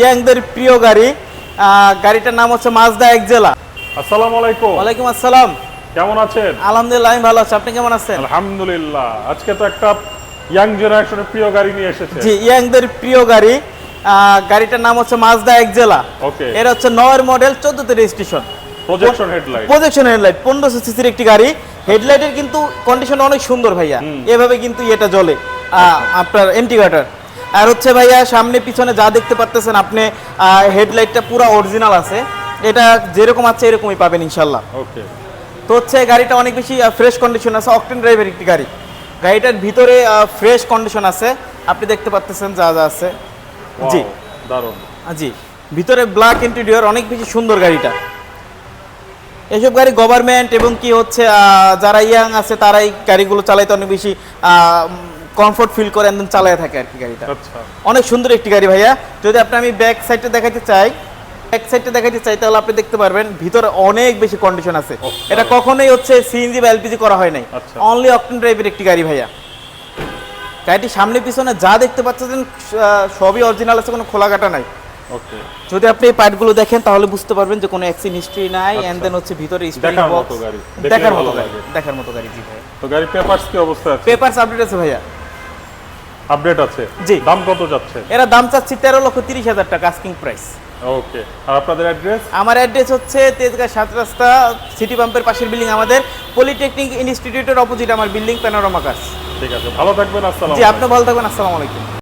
ইয়াংদের প্রিয় গাড়ি গাড়িটার নাম হচ্ছে মাজদা একজেলা আসসালামু আলাইকুম। ওয়ালাইকুম আসসালাম। কেমন আছেন? আলহামদুলিল্লাহ আমি ভালো আছি। আপনি কেমন আছেন? আলহামদুলিল্লাহ। আজকে তো একটা ইয়াং জেনারেশনের প্রিয় গাড়ি নিয়ে এসেছে। জি ইয়াংদের প্রিয় গাড়ি গাড়িটার নাম হচ্ছে মাজদা একজেলা ওকে। এর হচ্ছে নয়ের model চোদ্দতে registration. Projection headlight projection headlight পনেরোশো সিসির একটি গাড়ি। হেডলাইটের কিন্তু কন্ডিশন অনেক সুন্দর ভাইয়া। এভাবে কিন্তু এটা জ্বলে আপনার এন্টিগাটার আর হচ্ছে ভাইয়া সামনে পিছনে যা দেখতে পারতেছেন আপনি হেডলাইটটা পুরো অরিজিনাল আছে। এটা যেরকম আছে এরকমই পাবেন ইনশাল্লাহ। ওকে তো হচ্ছে গাড়িটা অনেক বেশি ফ্রেশ কন্ডিশন আছে। অকটেন ড্রাইভের একটি গাড়ি। গাড়িটার ভিতরে ফ্রেশ কন্ডিশন আছে। আপনি দেখতে পাচ্ছেন যা যা আছে। জি। দারুণ। আহ, জি। ভিতরে ব্ল্যাক ইন্টেরিয়র অনেক বেশি সুন্দর গাড়িটা। এসব গাড়ি গভর্নমেন্ট এবং কি হচ্ছে যারা ইয়াং আছে তারাই গাড়িগুলো চালাইতে অনেক বেশি কমফোর্ট ফিল করে একদম চালায় থাকে আর কি গাড়িটা। আচ্ছা। অনেক সুন্দর একটি গাড়ি ভাইয়া। যদি আপনি আমি ব্যাক সাইডটা দেখাতে চাই ব্যাক সাইডটা দেখাতে চাই তাহলে আপনি দেখতে পারবেন ভিতরে অনেক বেশি কন্ডিশন আছে। Oh, এটা কখনোই হচ্ছে সিএনজি বা এলপিজি করা হয় নাই। আচ্ছা। অনলি অকটেন ড্রাইভের একটি গাড়ি ভাইয়া। গাড়িটি সামনে পিছনে যা দেখতে পাচ্ছেন সবই অরিজিনাল আছে কোনো খোলা কাটা নাই। ওকে। যদি আপনি এই পার্টগুলো দেখেন তাহলে বুঝতে পারবেন যে কোনো অ্যাক্সিডেন্ট হিস্ট্রি নাই আচ্ছা। এন্ড দেন হচ্ছে ভিতরে। দেখার মতো গাড়ি। দেখার মতো গাড়ি জি ভাই তো গাড়ি পেপারস কি অবস্থা আছে? পেপারস আপডেট আছে ভাইয়া। আপডেট আছে। জি। দাম কত যাচ্ছে? এরা দাম চাচ্ছি তেরো লক্ষ তিরিশ হাজার টাকা আস্কিং প্রাইস ওকে আর আপনাদের অ্যাড্রেস আমার অ্যাড্রেস হচ্ছে তেজগাঁ সাত রাস্তা সিটি পাম্পের পাশের বিল্ডিং আমাদের পলিটেকনিক ইনস্টিটিউটের অপোজিট আমার বিল্ডিং প্যানোরামা কাজ ঠিক আছে ভালো থাকবেন আসসালাম জি আপনি ভালো থাকবেন আসসালামু আলাইকুম।